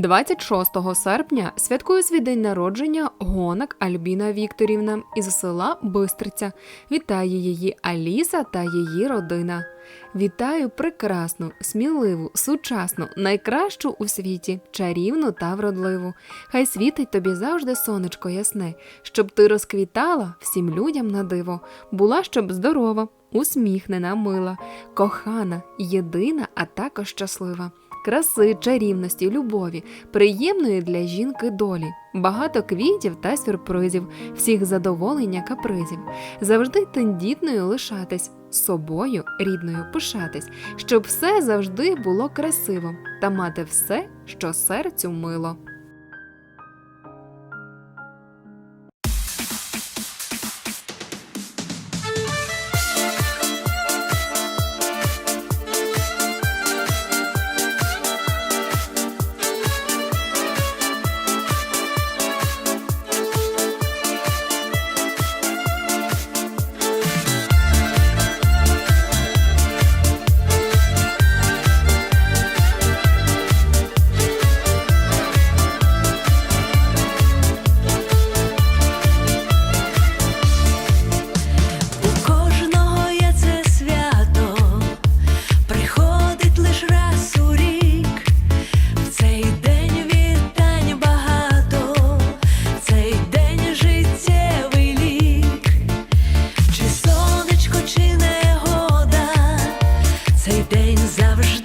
26 серпня святкує свій день народження гонок Альбіна Вікторівна із села Бистриця. Вітає її Аліса та її родина. Вітаю прекрасну, сміливу, сучасну, найкращу у світі, чарівну та вродливу. Хай світить тобі завжди сонечко ясне, щоб ти розквітала всім людям на диво, була щоб здорова, усміхнена, мила, кохана, єдина, а також щаслива. Краси, чарівності, любові, приємної для жінки долі, багато квітів та сюрпризів, всіх задоволення капризів, завжди тендітною лишатись, собою рідною пишатись, щоб все завжди було красиво та мати все, що серцю мило. завжди.